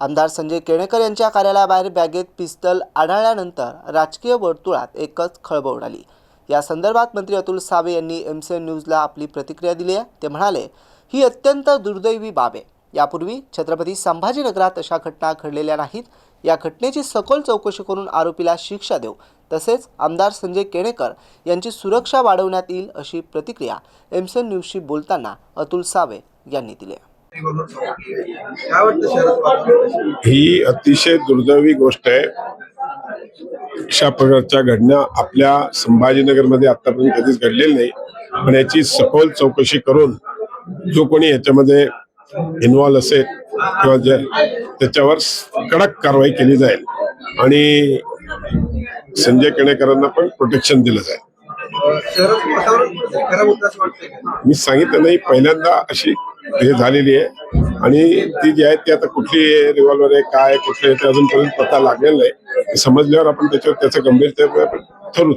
आमदार संजय केणेकर यांच्या कार्यालयाबाहेर बॅगेत पिस्तल आढळल्यानंतर राजकीय वर्तुळात एकच खळबळ उडाली. या संदर्भात मंत्री अतुल सावे यांनी एमसीएन न्यूजला आपली प्रतिक्रिया दिली आहे. ते म्हणाले ही अत्यंत दुर्दैवी बाब आहे. यापूर्वी छत्रपती संभाजीनगरात अशा घटना घडलेल्या नाहीत. या घटनेची सखोल चौकशी करून आरोपीला शिक्षा देऊ. तसेच आमदार संजय केणेकर यांची सुरक्षा वाढवण्यात येईल अशी प्रतिक्रिया एमसीएन न्यूजशी बोलताना अतुल सावे यांनी दिली ही अतिशय दुर्दैवी गोष्ट आहे. अशा प्रकारच्या घटना आपल्या संभाजीनगरमध्ये आतापर्यंत कधीच घडलेली नाही. पण याची सखोल चौकशी करून जो कोणी याच्यामध्ये इन्व्हॉल्व असेल किंवा जे त्याच्यावर कडक कारवाई केली जाईल आणि संजय केणेकरांना पण प्रोटेक्शन दिलं जाईल? मी सांगितलं नाही पहिल्यांदा अशी हे झालेली आहे. आणि ती जी आहे ती आता कुठली रिव्हॉल्वर आहे काय कुठली ते अजूनपर्यंत पत्ता लागलेला आहे ते समजल्यावर आपण त्याच्यावर त्याचं गंभीरता ठरवू